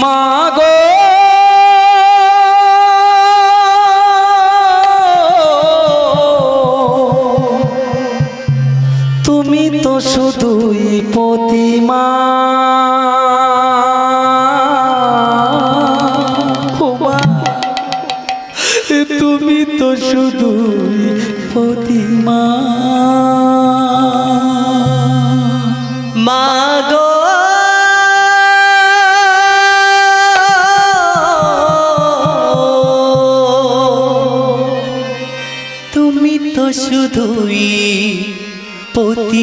মাগো। তুমি তো শুধুই প্রতিমা। মা, তুমি তো শুধুই প্রতিমা। মাগো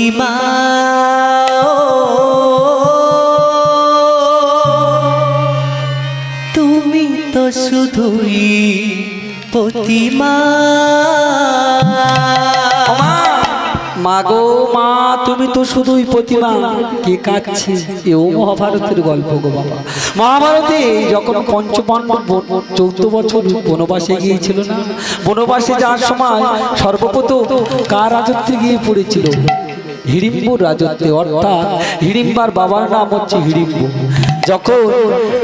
প্রতিমা তুমি তো শুধুই প্রতিমা। মা মা, তুমি তো শুধুই প্রতিমা। কে এও মহাভারতের গল্প গো বাবা। মহাভারতে যখন পঞ্চপাণ্ডব চৌদ্দ বছর বনবাসে গিয়েছিল না, বনবাসে যাওয়ার সময় সর্বপ্রথম কার রাজত্বে গিয়ে পড়েছিল। হিড়িম্বুর রাজত্বে, অর্থাৎ হিড়িম্বার বাবার নাম হচ্ছে হিড়িম্বু। যখন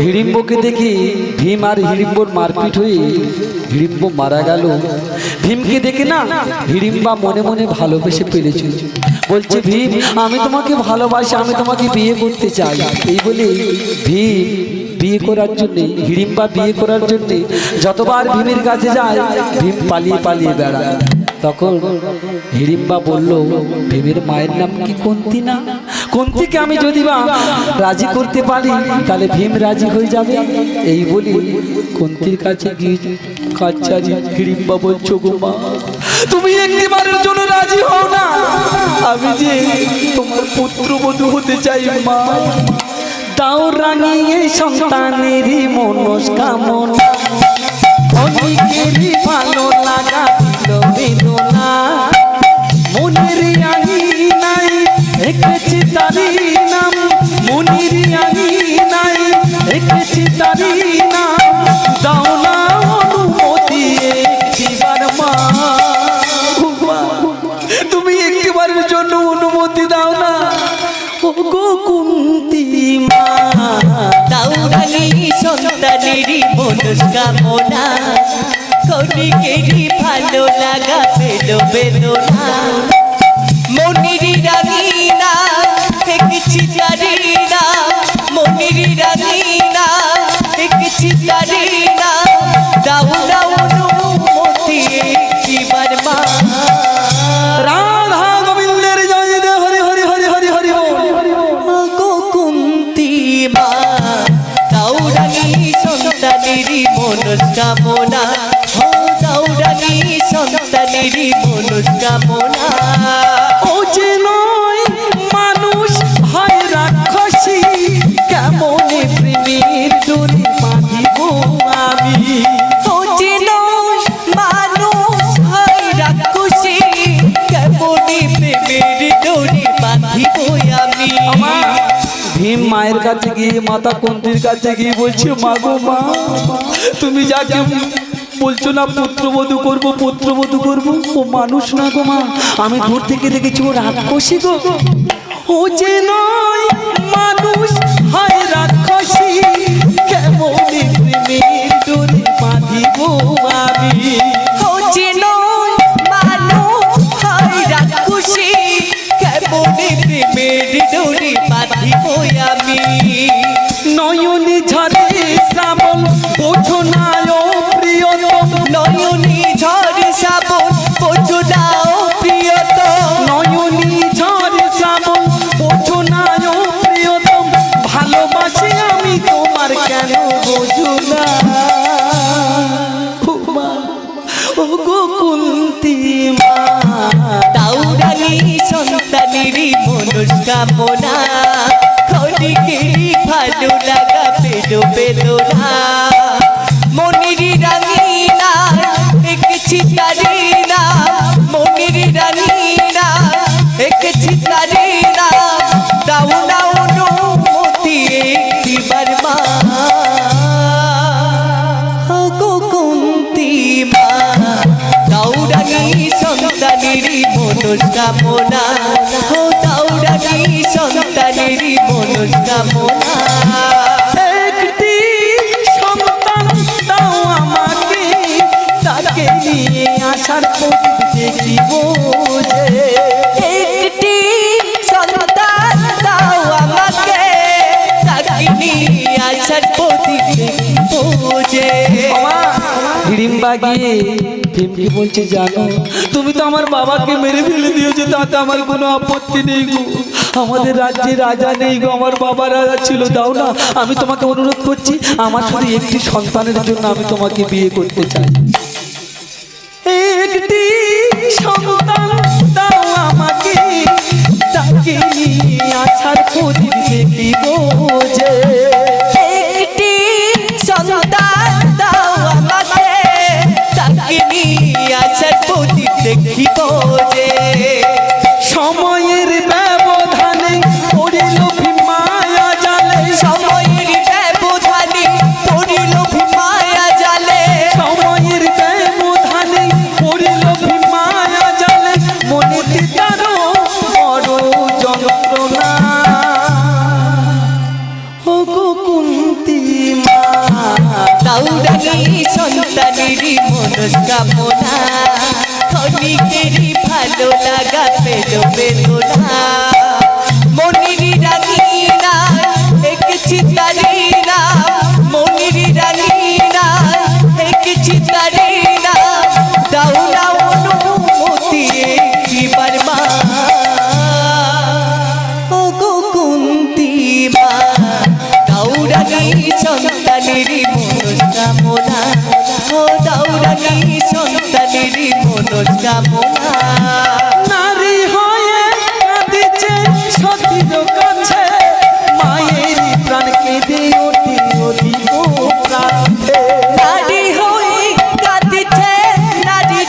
হিড়িম্বকে দেখি ভীম আর হিড়িম্বর মারপিট হয়ে হিড়িম্ব মারা গেল, ভীমকে দেখে না হিড়িম্বা মনে মনে ভালোবেসে পেরেছিল বলছে, ভীম, আমি তোমাকে ভালোবাসি, আমি তোমাকে বিয়ে করতে চাই। এই বলে ভীম বিয়ে করার জন্যে, হিড়িম্বা বিয়ে করার জন্যে যতবার ভীমের কাছে যায়, ভীম পালিয়ে পালিয়ে বেড়ায়। তখন হিড়িম্বা বলল ভীমের মায়ের নাম কি কুন্তি না? কুন্তিকে আমি যদি বা রাজি করতে পারি, তাহলে ভীম রাজি হয়ে যাবে। এই বলি কুন্তির কাছে গিয়ে কাচারি হিড়িম্বা বলছো, গো মা, তুমি একটিবারের জন্য রাজি হও না। আমি যে তোমার পুত্রবধূ হতে চাই, মা। দাও রাঙিয়ে সন্তানেরই মনস্কামনা। দাও না অনুমতি একটিবার মা। তুমি একটিবারের জন্য অনুমতি দাও না। ও গো কুন্তি মা দাউরানি সন্তানেরই মনস্কামনা কৌনিকেরই ভালো লাগা বেদনা। মনিরি রাঙিনা মনস্কামনা ও দৌড়ানি সন্তানেরই মনস্কামনা। ও মায়ের কাছে গিয়ে, মাতা কুন্তির কাছে গিয়ে বলছে, মা গো মা, তুমি যাকে বলছো না, পুত্রবধূ করব পুত্রবধূ করব? ও মানুষ না গো মা, আমি দূর থেকে দেখেছি, ও রাক্ষসী গো। ও যে নয় মানুষ, হয় রাক্ষসী, কেমন প্রেমের ডোরে বাঁধিব আমি? আমি। নয়নে ঝরে শ্রাবণ বোঝো না ও প্রিয়তম। নয়নী ঝড় শ্রাবণ বোঝো নাও প্রিয়ত নয়নী ঝড় শ্রাবণ বোঝো না ও প্রিয়তম। ভালোবাসি আমি তোমার কেন বোঝো না। ও ও গো কুন্তি মা তাউরানি সন্তানেরই মনস্কামনা। খড়িকেরই ভালো লাগা পেল বেদনা মনিরি রাঙিনা একছি তারিনা মনিরি রাঙিনা একছি তারিনা দাও না অনুমতি একটিবার মা। সন্তানেরই মনস্কামনা। দাউরানি ভীমকে বলছে জানো তুমি তো আমার বাবাকে মেরে ফেলে দিয়েছ তাতে আমার কোনো আপত্তি নেই গো। আমাদের রাজ্যে রাজা নেই গো আমার বাবা রাজা ছিল। দাও না আমি তোমাকে অনুরোধ করছি আমার শুধু একটি সন্তানের জন্য আমি তোমাকে বিয়ে করতে চাই। একটি সন্তান দাও আমাকে তাকে আছাড় প্রদীপ দেখিব যে সন্তান দাও আমাকে। তাকে নিয়ে আসার প্রতি দেখিব দাউরানি সন্তানেরই মনস্কামনা। ক্ষণিকেরই ভালো লাগা পেল বেদনা। নারী হয়ে কাঁদিছে সতীর কাছে। মায়ের প্রাণ কেঁদে নারী হয়ে কাঁদিছে নারী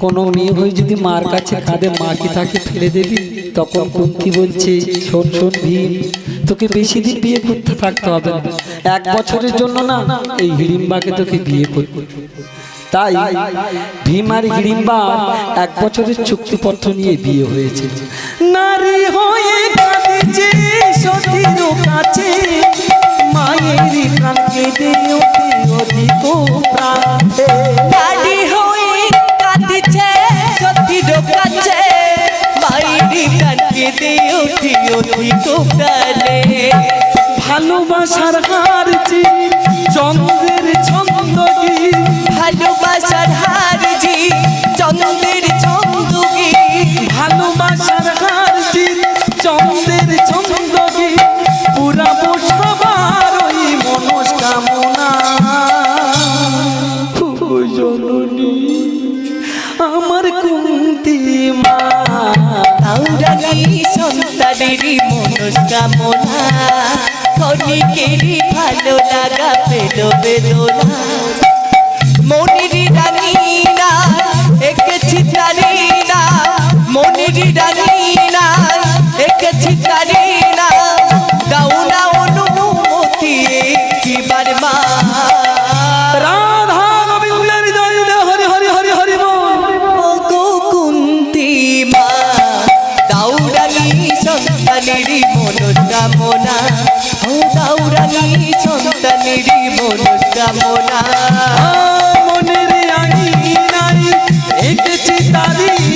কোনো মেয়ে হয়ে যদি মার কাছে কাঁদে মা কি তাকে ফেলে দেবি? তখন কুন্তি বলছে শোন শোন ভীম তোকে বেশি দিন বিয়ে করতে থাকতে হবে এক বছরের জন্য না, এই হিড়িম্বাকে তোকে বিয়ে করতে তাই ভীম আর হিড়িম্বা এক বছরের চুক্তিপত্র নিয়ে বিয়ে হয়েছে। নারী হয়ে কাঁদেছে সতীর কাছে, মায়ের প্রাণ কেঁদে ওঠে অধিক প্রাণে হয়ে দিয়ে উঠি অধিক প্রাণে ভালোবাসার হারছি চন্দ্রের ছন্দ কি ভালোবাসার হার মনস্কামনা ক্ষণিকেরই ভালো লাগা পেল বেদনা। মনিরি রানীনা দাউরানি সন্তানেরই মনস্কামনা ও দাউরানি সন্তানেরই মনস্কামনা মনের আঙিনাই এঁকেছি তারি